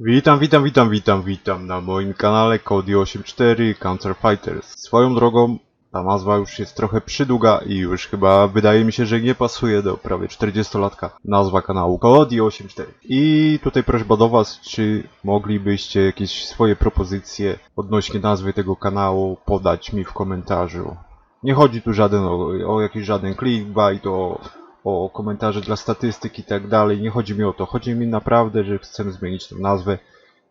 Witam, witam, witam, witam, witam na moim kanale Kodi84 Counter Fighters. Swoją drogą ta nazwa już jest trochę przydługa i już chyba wydaje mi się, że nie pasuje do prawie 40-latka nazwa kanału Kodi84. I tutaj prośba do was, czy moglibyście jakieś swoje propozycje odnośnie nazwy tego kanału podać mi w komentarzu. Nie chodzi tu żaden o, o jakiś żaden clickbait, o, o komentarze dla statystyk i tak dalej. Nie chodzi mi o to. Chodzi mi naprawdę, że chcę zmienić tę nazwę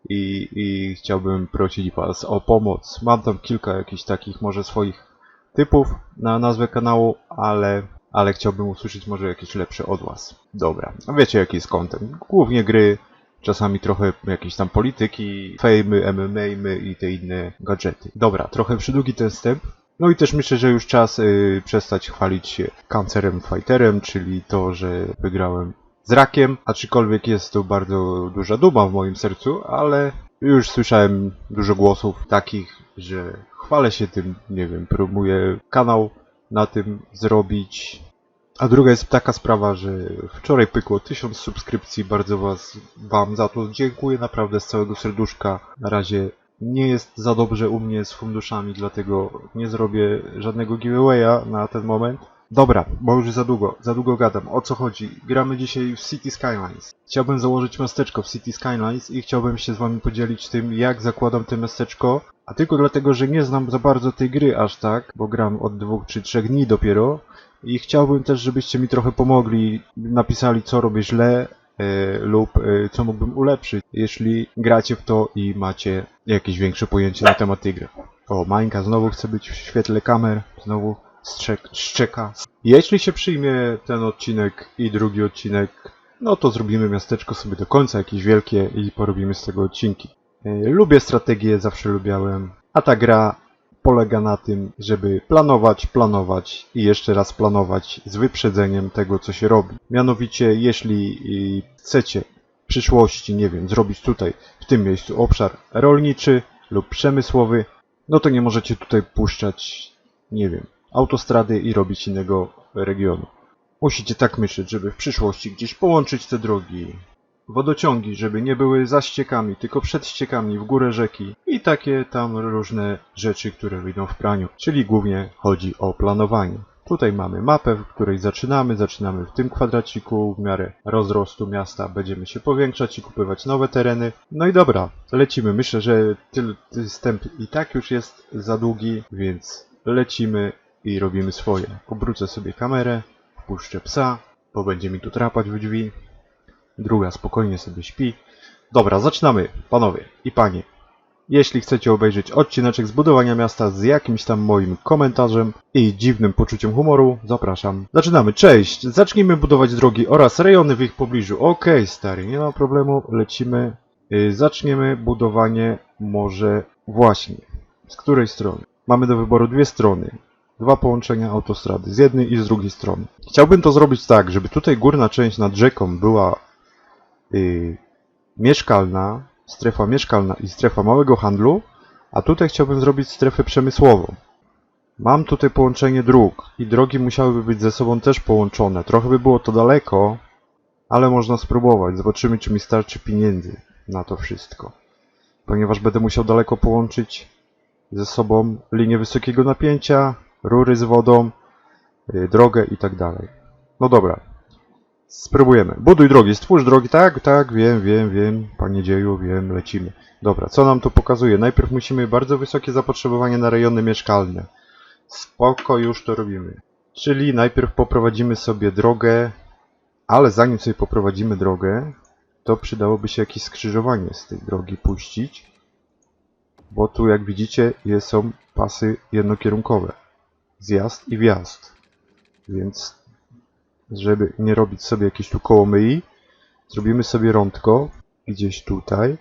i, i chciałbym prosić Was o pomoc. Mam tam kilka jakichś takich może swoich typów na nazwę kanału, ale, ale chciałbym usłyszeć może jakieś lepsze od Was. Dobra, a wiecie jaki jest content. Głównie gry, czasami trochę jakieś tam polityki, fejmy, MMA i te inne gadżety. Dobra, trochę przydługi ten wstęp. No i też myślę, że już czas y, przestać chwalić się Cancerem Fighterem, czyli to, że wygrałem z rakiem, aczkolwiek jest to bardzo duża duma w moim sercu, ale już słyszałem dużo głosów takich, że chwalę się tym, nie wiem, próbuję kanał na tym zrobić. A druga jest taka sprawa, że wczoraj pykło 1000 subskrypcji, bardzo was, wam za to dziękuję naprawdę z całego serduszka. Na razie nie jest za dobrze u mnie z funduszami, dlatego nie zrobię żadnego giveawaya na ten moment. Dobra, bo już za długo, za długo gadam. O co chodzi? Gramy dzisiaj w City Skylines. Chciałbym założyć miasteczko w City Skylines i chciałbym się z wami podzielić tym, jak zakładam to miasteczko. A tylko dlatego, że nie znam za bardzo tej gry aż tak, bo gram od dwóch czy trzech dni dopiero. I chciałbym też, żebyście mi trochę pomogli, napisali co robię źle, lub e, co mógłbym ulepszyć, jeśli gracie w to i macie jakieś większe pojęcie na temat tej gry. O, Mańka znowu chce być w świetle kamer, znowu strzek, szczeka. Jeśli się przyjmie ten odcinek i drugi odcinek, no to zrobimy miasteczko sobie do końca, jakieś wielkie i porobimy z tego odcinki. E, Lubię strategię, zawsze lubiałem, a ta gra polega na tym, żeby planować, planować i jeszcze raz planować z wyprzedzeniem tego, co się robi. Mianowicie, jeśli y, chcecie w przyszłości, nie wiem, zrobić tutaj, w tym miejscu obszar rolniczy lub przemysłowy, no to nie możecie tutaj puszczać, nie wiem, autostrady i robić innego regionu. Musicie tak myśleć, żeby w przyszłości gdzieś połączyć te drogi, wodociągi, żeby nie były za ściekami, tylko przed ściekami w górę rzeki i takie tam różne rzeczy, które wyjdą w praniu. Czyli głównie chodzi o planowanie. Tutaj mamy mapę, w której zaczynamy. Zaczynamy w tym kwadraciku w miarę rozrostu miasta. Będziemy się powiększać i kupować nowe tereny. No i dobra, lecimy. Myślę, że ten wstęp i tak już jest za długi, więc lecimy i robimy swoje. Obrócę sobie kamerę, wpuszczę psa, bo będzie mi tu trapać w drzwi. Druga spokojnie sobie śpi. Dobra, zaczynamy, panowie i panie. Jeśli chcecie obejrzeć odcineczek zbudowania miasta z jakimś tam moim komentarzem i dziwnym poczuciem humoru, zapraszam. Zaczynamy, cześć! Zacznijmy budować drogi oraz rejony w ich pobliżu. Okej, stary, nie ma problemu, lecimy. Yy, zaczniemy budowanie może właśnie. Z której strony? Mamy do wyboru dwie strony. Dwa połączenia autostrady, z jednej i z drugiej strony. Chciałbym to zrobić tak, żeby tutaj górna część nad rzeką była mieszkalna, strefa mieszkalna i strefa małego handlu, a tutaj chciałbym zrobić strefę przemysłową. Mam tutaj połączenie dróg i drogi musiałyby być ze sobą też połączone. Trochę by było to daleko, ale można spróbować. Zobaczymy, czy mi starczy pieniędzy na to wszystko. Ponieważ będę musiał daleko połączyć ze sobą linię wysokiego napięcia, rury z wodą, yy, drogę i tak dalej. No dobra, Spróbujemy. Buduj drogi, stwórz drogi. Tak, tak, wiem, wiem, wiem, panie dzieju, wiem, lecimy. Dobra, co nam to pokazuje? Najpierw musimy bardzo wysokie zapotrzebowanie na rejony mieszkalne. Spoko, już to robimy. Czyli najpierw poprowadzimy sobie drogę, ale zanim sobie poprowadzimy drogę, to przydałoby się jakieś skrzyżowanie z tej drogi puścić. Bo tu, jak widzicie, są pasy jednokierunkowe. Zjazd i wjazd. Więc żeby nie robić sobie jakieś tu kołomyi, zrobimy sobie rądko gdzieś tutaj.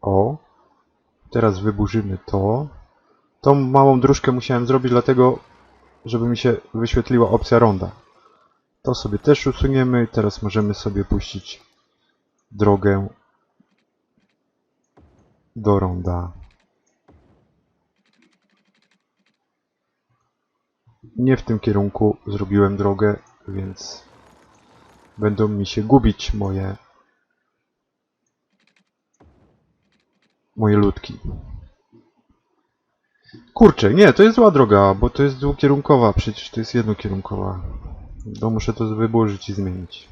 O. Teraz wyburzymy to. Tą małą dróżkę musiałem zrobić dlatego, żeby mi się wyświetliła opcja ronda. To sobie też usuniemy. Teraz możemy sobie puścić drogę do ronda. Nie w tym kierunku zrobiłem drogę, więc będą mi się gubić moje moje ludki. Kurczę, nie, to jest zła droga, bo to jest dwukierunkowa, przecież to jest jednokierunkowa. To muszę to wyburzyć i zmienić.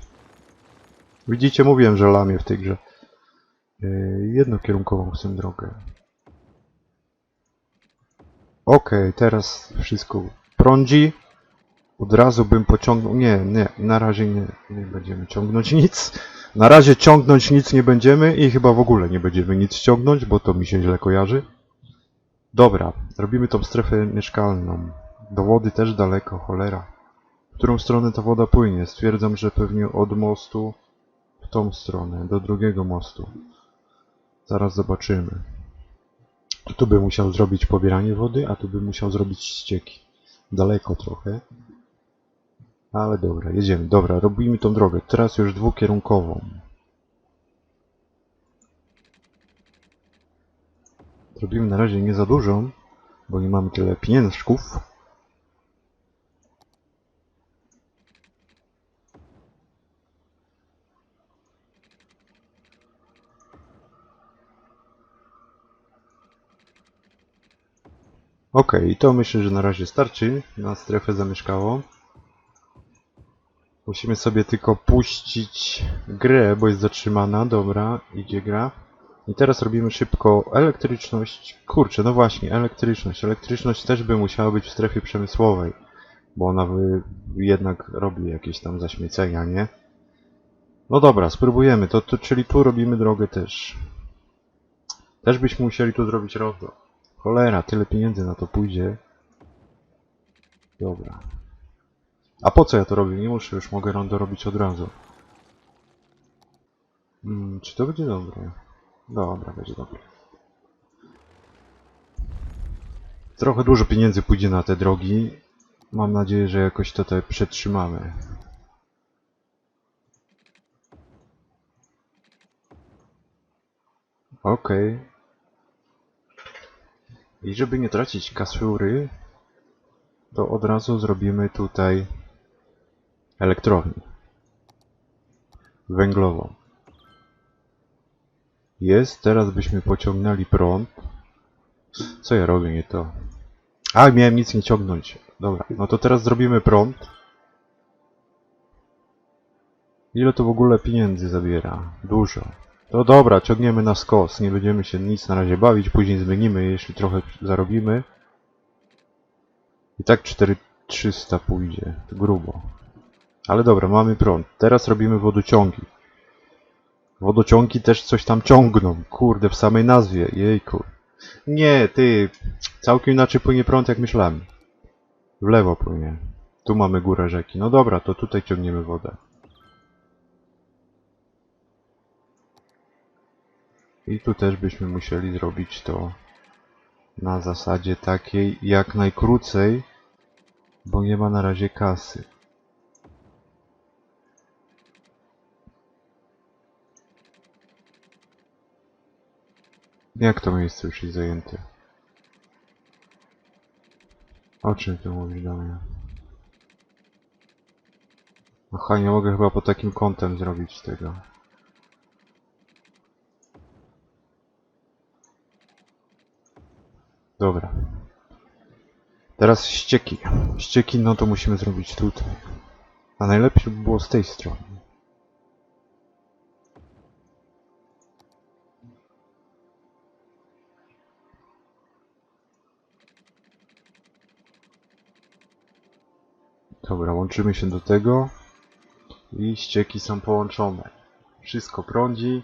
Widzicie, mówiłem, że lamię w tej grze. Yy, jednokierunkową chcę drogę. Okej, teraz wszystko prądzi. Od razu bym pociągnął... Nie, nie, na razie nie, nie będziemy ciągnąć nic. Na razie ciągnąć nic nie będziemy i chyba w ogóle nie będziemy nic ciągnąć, bo to mi się źle kojarzy. Dobra, robimy tą strefę mieszkalną. Do wody też daleko, cholera. W którą stronę ta woda płynie? Stwierdzam, że pewnie od mostu w tą stronę, do drugiego mostu. Zaraz zobaczymy. Tu by musiał zrobić pobieranie wody, a tu by musiał zrobić ścieki. Daleko trochę. Ale dobra, jedziemy. Dobra, robimy tą drogę. Teraz już dwukierunkową. Zrobimy na razie nie za dużą, bo nie mamy tyle pieniążków. Okej, to myślę, że na razie starczy na strefę zamieszkałą. Musimy sobie tylko puścić grę, bo jest zatrzymana. Dobra, idzie gra. I teraz robimy szybko elektryczność. Kurczę, no właśnie, elektryczność. Elektryczność też by musiała być w strefie przemysłowej, bo ona by jednak robi jakieś tam zaśmiecenia, nie? No dobra, spróbujemy. To, to czyli tu robimy drogę też. Też byśmy musieli tu zrobić rondo. Cholera, tyle pieniędzy na to pójdzie. Dobra. A po co ja to robię? Nie muszę, już mogę rondo robić od razu. Hmm, czy to będzie dobre? Dobra, będzie dobre. Trochę dużo pieniędzy pójdzie na te drogi. Mam nadzieję, że jakoś to te przetrzymamy. Okej. I żeby nie tracić kasury, to od razu zrobimy tutaj elektrownię węglową. Jest, teraz byśmy pociągnęli prąd. Co ja robię nie to? A, miałem nic nie ciągnąć. Dobra, no to teraz zrobimy prąd. Ile to w ogóle pieniędzy zabiera? Dużo. To dobra, ciągniemy na skos. Nie będziemy się nic na razie bawić, później zmienimy, jeśli trochę zarobimy. I tak 4300 pójdzie. Grubo. Ale dobra, mamy prąd. Teraz robimy wodociągi. Wodociągi też coś tam ciągną. Kurde, w samej nazwie. Jejku. Nie, ty. Całkiem inaczej płynie prąd, jak myślałem. W lewo płynie. Tu mamy górę rzeki. No dobra, to tutaj ciągniemy wodę. I tu też byśmy musieli zrobić to na zasadzie takiej jak najkrócej, bo nie ma na razie kasy. Jak to miejsce już jest zajęte? O czym ty mówisz do mnie? Aha, nie mogę chyba pod takim kątem zrobić tego. Dobra. Teraz ścieki. Ścieki, no to musimy zrobić tutaj. A najlepiej by było z tej strony. Dobra, łączymy się do tego. I ścieki są połączone. Wszystko prądzi.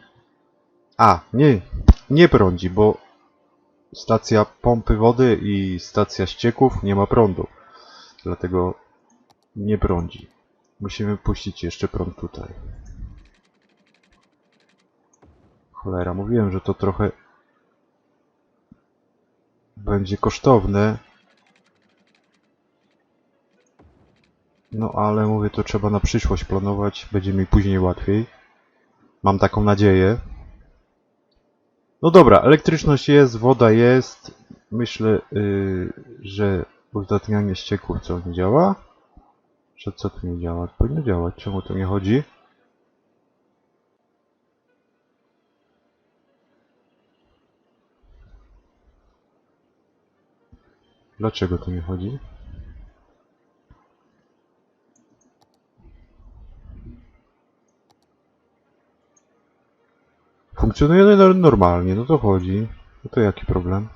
A, nie, nie prądzi, bo stacja pompy wody i stacja ścieków nie ma prądu. Dlatego nie prądzi. Musimy puścić jeszcze prąd tutaj. Cholera, mówiłem, że to trochę będzie kosztowne. No ale mówię, to trzeba na przyszłość planować, będzie mi później łatwiej. Mam taką nadzieję. No dobra, elektryczność jest, woda jest. Myślę, yy, że uzdatnianie ścieków co nie działa. Przed co tu nie działa? Powinno działać. Czemu to nie chodzi? Dlaczego to nie chodzi? Funkcjonuje no- normalnie, no to chodzi. No to jaki problem?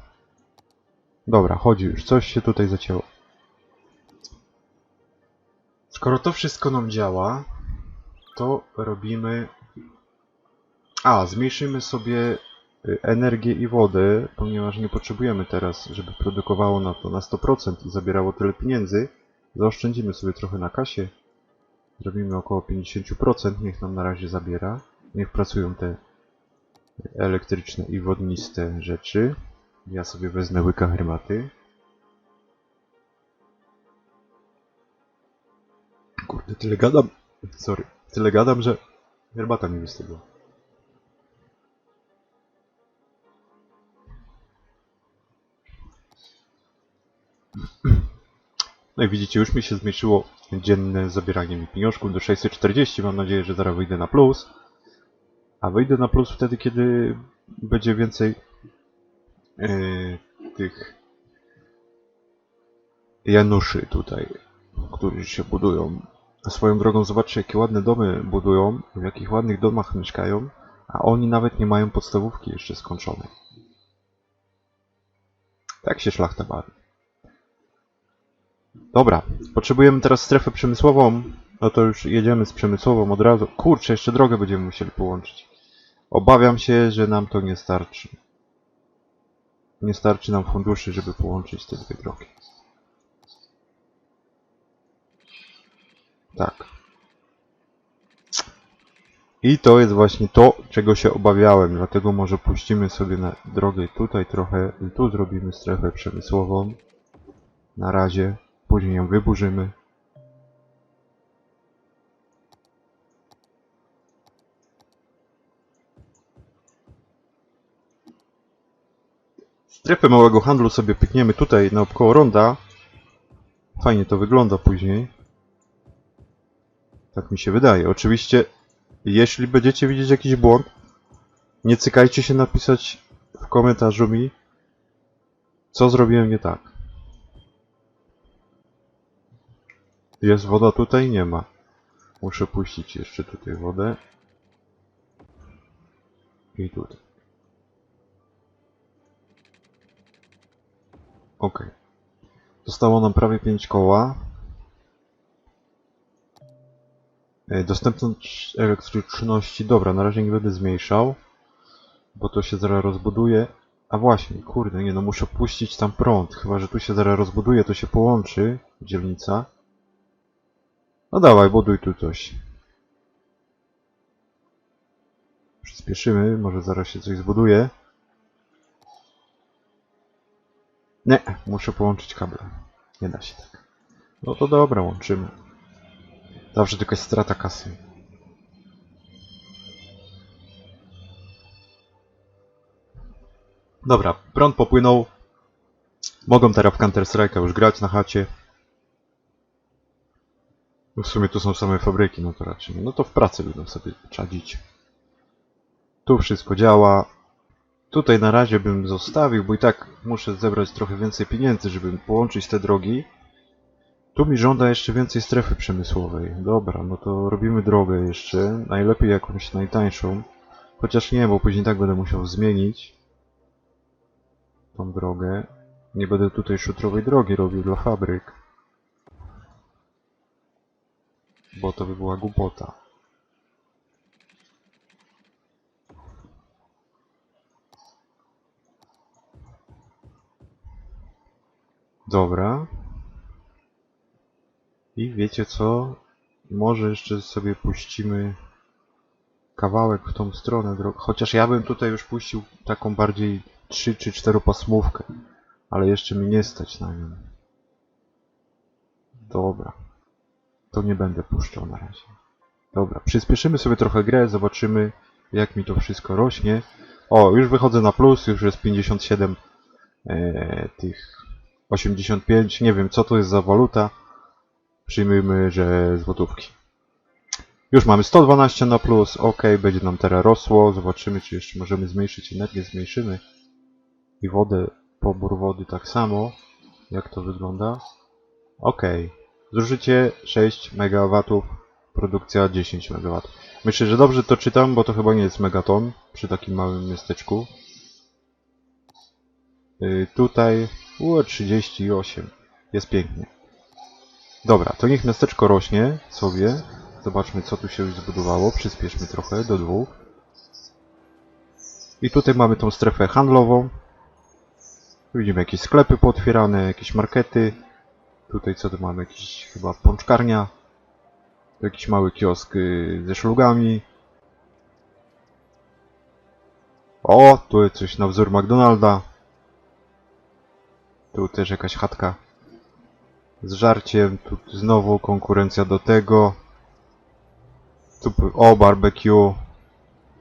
Dobra, chodzi już, coś się tutaj zacięło. Skoro to wszystko nam działa, to robimy... A, zmniejszymy sobie y, energię i wodę, ponieważ nie potrzebujemy teraz, żeby produkowało na to na 100% i zabierało tyle pieniędzy. Zaoszczędzimy sobie trochę na kasie. Zrobimy około 50%, niech nam na razie zabiera. Niech pracują te elektryczne i wodniste rzeczy. Ja sobie wezmę łyka herbaty. Kurde, tyle gadam. Sorry. Tyle gadam, że herbata mi wystygła. No i widzicie, już mi się zmniejszyło dzienne zabieranie mi pieniążków do 640. Mam nadzieję, że zaraz wyjdę na plus. A wyjdę na plus wtedy, kiedy będzie więcej yy, tych Januszy tutaj, którzy się budują. Swoją drogą zobaczcie, jakie ładne domy budują, w jakich ładnych domach mieszkają, a oni nawet nie mają podstawówki jeszcze skończonej. Tak się szlachta bawi. Dobra, potrzebujemy teraz strefę przemysłową. No to już jedziemy z przemysłową od razu. Kurczę, jeszcze drogę będziemy musieli połączyć. Obawiam się, że nam to nie starczy. Nie starczy nam funduszy, żeby połączyć te dwie drogi. Tak. I to jest właśnie to, czego się obawiałem, dlatego może puścimy sobie na drogę tutaj trochę tu zrobimy strefę przemysłową. Na razie, później ją wyburzymy. Strefę małego handlu sobie pykniemy tutaj naokoło ronda. Fajnie to wygląda później. Tak mi się wydaje. Oczywiście, jeśli będziecie widzieć jakiś błąd, nie cykajcie się napisać w komentarzu mi, co zrobiłem nie tak. Jest woda tutaj? Nie ma. Muszę puścić jeszcze tutaj wodę. I tutaj. Ok. Zostało nam prawie 5 koła. E, Dostępność elektryczności. Dobra, na razie nie będę zmniejszał. Bo to się zaraz rozbuduje. A właśnie, kurde, nie no, muszę puścić tam prąd. Chyba, że tu się zaraz rozbuduje, to się połączy dzielnica. No dawaj, buduj tu coś. Przyspieszymy, może zaraz się coś zbuduje. Nie, muszę połączyć kable. Nie da się tak. No to dobra, łączymy. Zawsze tylko jest strata kasy. Dobra, prąd popłynął. Mogą teraz w Counter Strike'a już grać na chacie. No W sumie tu są same fabryki, no to raczej. No to w pracy będą sobie czadzić. Tu wszystko działa. Tutaj na razie bym zostawił, bo i tak muszę zebrać trochę więcej pieniędzy, żeby połączyć te drogi. Tu mi żąda jeszcze więcej strefy przemysłowej. Dobra, no to robimy drogę jeszcze. Najlepiej jakąś najtańszą. Chociaż nie, bo później tak będę musiał zmienić tą drogę. Nie będę tutaj szutrowej drogi robił dla fabryk. Bo to by była głupota. Dobra. I wiecie co? Może jeszcze sobie puścimy kawałek w tą stronę. Chociaż ja bym tutaj już puścił taką bardziej 3 czy 4 pasmówkę. Ale jeszcze mi nie stać na nią. Dobra. To nie będę puszczał na razie. Dobra, przyspieszymy sobie trochę grę, zobaczymy jak mi to wszystko rośnie. O, już wychodzę na plus, już jest 57 e, tych 85, nie wiem co to jest za waluta. Przyjmijmy, że złotówki. Już mamy 112 na plus, ok, będzie nam teraz rosło. Zobaczymy, czy jeszcze możemy zmniejszyć energię, zmniejszymy. I wodę, pobór wody tak samo. Jak to wygląda? Okej. Zużycie 6 MW, produkcja 10 MW. Myślę, że dobrze to czytam, bo to chyba nie jest megaton przy takim małym miasteczku. Yy, tutaj u 38. Jest pięknie. Dobra, to niech miasteczko rośnie sobie. Zobaczmy, co tu się już zbudowało. Przyspieszmy trochę do dwóch. I tutaj mamy tą strefę handlową. Widzimy jakieś sklepy pootwierane, jakieś markety. Tutaj co tu mamy? Jakiś chyba pączkarnia. Jakiś mały kiosk y, ze szlugami. O, tu jest coś na wzór McDonalda. Tu też jakaś chatka z żarciem. Tu znowu konkurencja do tego. Tu, o, barbecue.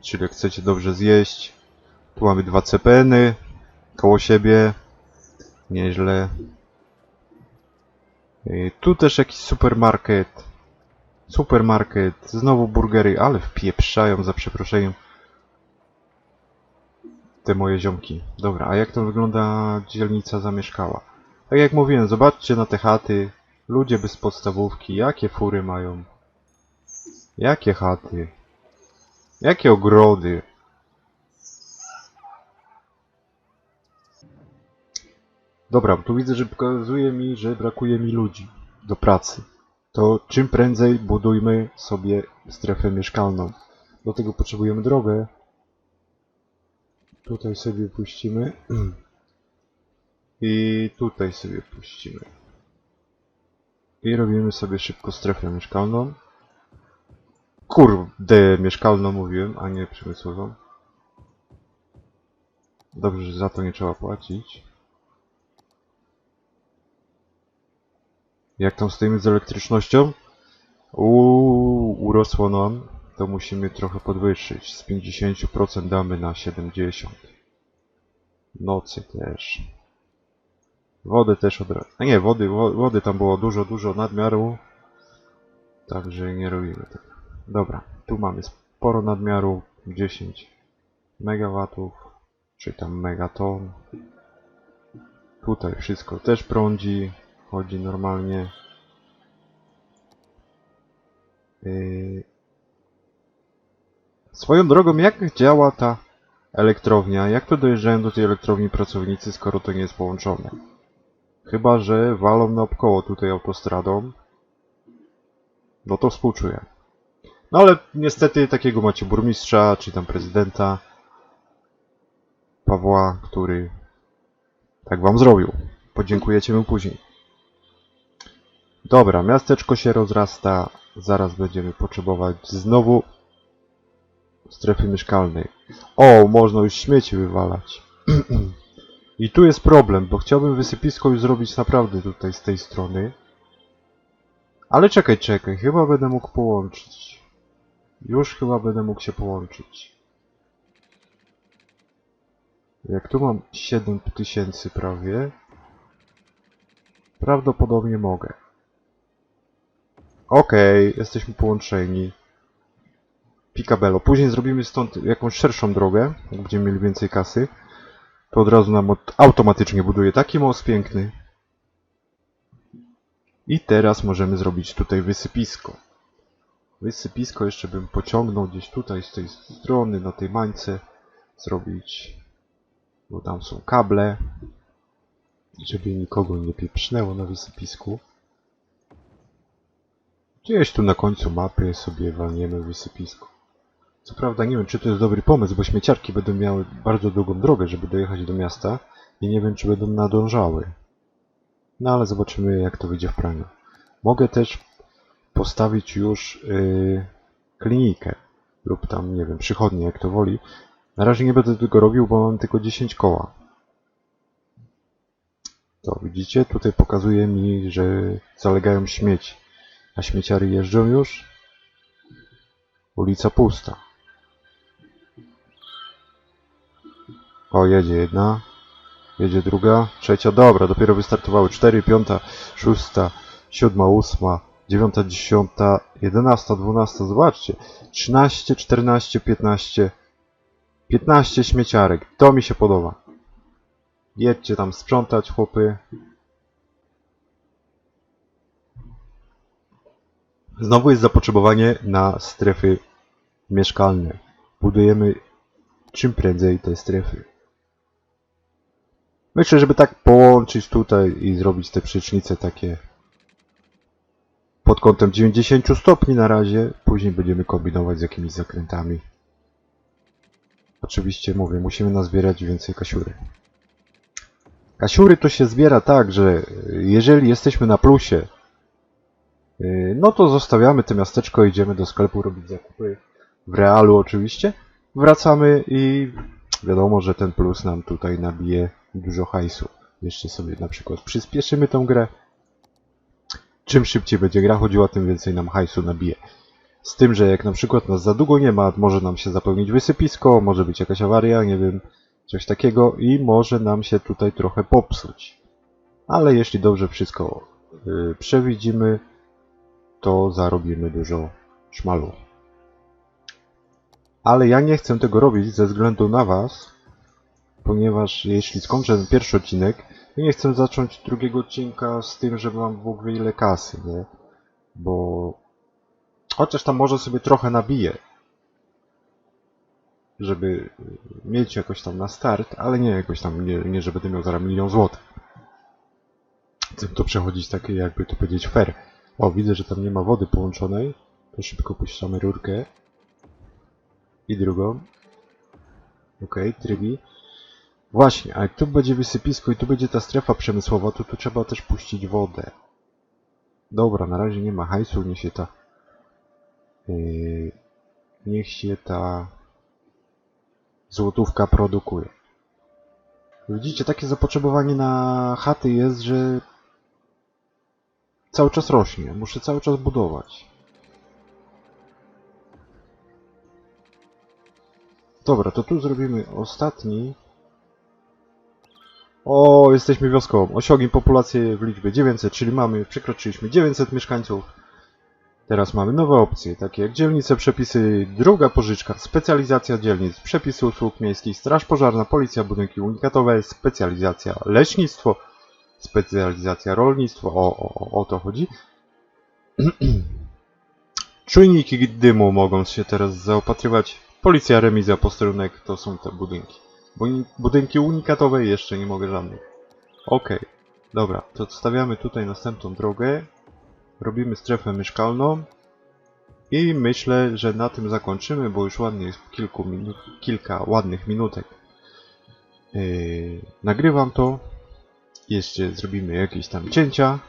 Czyli jak chcecie dobrze zjeść. Tu mamy dwa CPN-y koło siebie. Nieźle. Y, Tu też jakiś supermarket. Supermarket. Znowu burgery, ale wpieprzają za przeproszeniem. Te moje ziomki. Dobra, a jak to wygląda dzielnica zamieszkała? Tak jak mówiłem, zobaczcie na te chaty. Ludzie bez podstawówki, jakie fury mają. Jakie chaty. Jakie ogrody. Dobra, tu widzę, że pokazuje mi, że brakuje mi ludzi do pracy. To czym prędzej budujmy sobie strefę mieszkalną. Do tego potrzebujemy drogę. Tutaj sobie puścimy. I tutaj sobie puścimy. I robimy sobie szybko strefę mieszkalną. Kurde, mieszkalną mówiłem, a nie przemysłową. Dobrze, że za to nie trzeba płacić. Jak tam stoimy z elektrycznością? Uuu, urosło nam. To musimy trochę podwyższyć. Z 50% damy na 70%. Nocy też. Wodę też od razu. A nie, wody, wo- wody tam było dużo, dużo nadmiaru. Także nie robimy tego. Dobra, tu mamy sporo nadmiaru. 10 megawatów, czy tam megaton. Tutaj wszystko też prądzi, chodzi normalnie. Yy. Swoją drogą, jak działa ta elektrownia? Jak to dojeżdżają do tej elektrowni pracownicy, skoro to nie jest połączone? Chyba, że walą naokoło tutaj autostradą. No to współczuję. No ale niestety takiego macie burmistrza, czy tam prezydenta Pawła, który tak wam zrobił. Podziękujecie mu później. Dobra, miasteczko się rozrasta. Zaraz będziemy potrzebować znowu strefy mieszkalnej. O, można już śmieci wywalać. I tu jest problem, bo chciałbym wysypisko już zrobić naprawdę tutaj z tej strony. Ale czekaj, czekaj, chyba będę mógł połączyć. Już chyba będę mógł się połączyć. Jak tu mam 7000 prawie, prawdopodobnie mogę. Okej, jesteśmy połączeni. Picabello. Później zrobimy stąd jakąś szerszą drogę, jak będziemy mieli więcej kasy. To od razu nam od- automatycznie buduje taki most piękny. I teraz możemy zrobić tutaj wysypisko. Wysypisko jeszcze bym pociągnął gdzieś tutaj z tej strony, na tej mańce. Zrobić, bo tam są kable. Żeby nikogo nie pieprznęło na wysypisku. Gdzieś tu na końcu mapy sobie walniemy wysypisko. Co prawda nie wiem, czy to jest dobry pomysł, bo śmieciarki będą miały bardzo długą drogę, żeby dojechać do miasta i nie wiem, czy będą nadążały. No ale zobaczymy, jak to wyjdzie w praniu. Mogę też postawić już yy, klinikę lub tam, nie wiem, przychodnię, jak to woli. Na razie nie będę tego robił, bo mam tylko 10 koła. To widzicie, tutaj pokazuje mi, że zalegają śmieci. A śmieciary jeżdżą już? Ulica pusta. O, jedzie jedna. Jedzie druga. Trzecia. Dobra, dopiero wystartowały. 4, 5, 6, 7, 8, 9, 10, 11, 12. Zobaczcie. 13, 14, 15. 15 śmieciarek. To mi się podoba. Jedźcie tam sprzątać, chłopy. Znowu jest zapotrzebowanie na strefy mieszkalne. Budujemy czym prędzej te strefy. Myślę, żeby tak połączyć tutaj i zrobić te przecznice takie pod kątem 90 stopni na razie. Później będziemy kombinować z jakimiś zakrętami. Oczywiście mówię, musimy nazbierać więcej kasiury. Kasiury to się zbiera tak, że jeżeli jesteśmy na plusie, yy, no to zostawiamy to miasteczko, idziemy do sklepu robić zakupy. W realu oczywiście. Wracamy i wiadomo, że ten plus nam tutaj nabije dużo hajsu. Jeszcze sobie na przykład przyspieszymy tą grę. Czym szybciej będzie gra chodziła, tym więcej nam hajsu nabije. Z tym, że jak na przykład nas za długo nie ma, może nam się zapełnić wysypisko, może być jakaś awaria, nie wiem, coś takiego i może nam się tutaj trochę popsuć. Ale jeśli dobrze wszystko yy, przewidzimy, to zarobimy dużo szmalu. Ale ja nie chcę tego robić ze względu na Was, ponieważ jeśli skończę ten pierwszy odcinek, to nie chcę zacząć drugiego odcinka z tym, że mam ogóle ile kasy, nie? Bo chociaż tam może sobie trochę nabiję, żeby y, mieć jakoś tam na start, ale nie jakoś tam, nie, nie że będę miał zaraz milion złotych. Chcę to przechodzić takie, jakby to powiedzieć, fair. O, widzę, że tam nie ma wody połączonej. To szybko puszczamy rurkę. I drugą. Okej, trybi. Właśnie, a jak tu będzie wysypisko i tu będzie ta strefa przemysłowa, to tu trzeba też puścić wodę. Dobra, na razie nie ma hajsu, niech się ta... Yy, niech się ta... Złotówka produkuje. Widzicie, takie zapotrzebowanie na chaty jest, że cały czas rośnie. Muszę cały czas budować. Dobra, to tu zrobimy ostatni. O, jesteśmy wioską. Osiągiem populację w liczbie 900, czyli mamy, przekroczyliśmy 900 mieszkańców. Teraz mamy nowe opcje, takie jak dzielnice, przepisy, druga pożyczka, specjalizacja dzielnic, przepisy usług miejskich, straż pożarna, policja, budynki unikatowe, specjalizacja leśnictwo, specjalizacja rolnictwo, o, o, o to chodzi. Czujniki dymu mogą się teraz zaopatrywać. Policja, remiza, posterunek to są te budynki. Budynki unikatowe jeszcze nie mogę żadnych. Okej, dobra, to stawiamy tutaj następną drogę. Robimy strefę mieszkalną. I myślę, że na tym zakończymy, bo już ładnie jest kilku minut, kilka ładnych minutek. Yy, nagrywam to. Jeszcze zrobimy jakieś tam cięcia.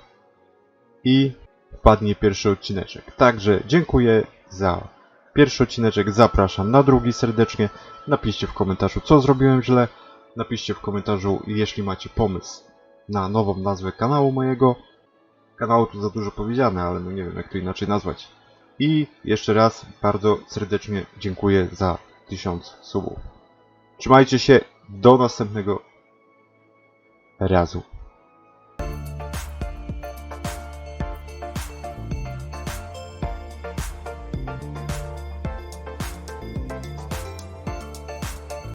I wpadnie pierwszy odcineczek. Także dziękuję za pierwszy odcineczek. Zapraszam na drugi serdecznie. Napiszcie w komentarzu, co zrobiłem źle. Napiszcie w komentarzu, jeśli macie pomysł na nową nazwę kanału mojego. Kanału tu za dużo powiedziane, ale no nie wiem jak to inaczej nazwać. I jeszcze raz bardzo serdecznie dziękuję za 1000 subów. Trzymajcie się, do następnego razu.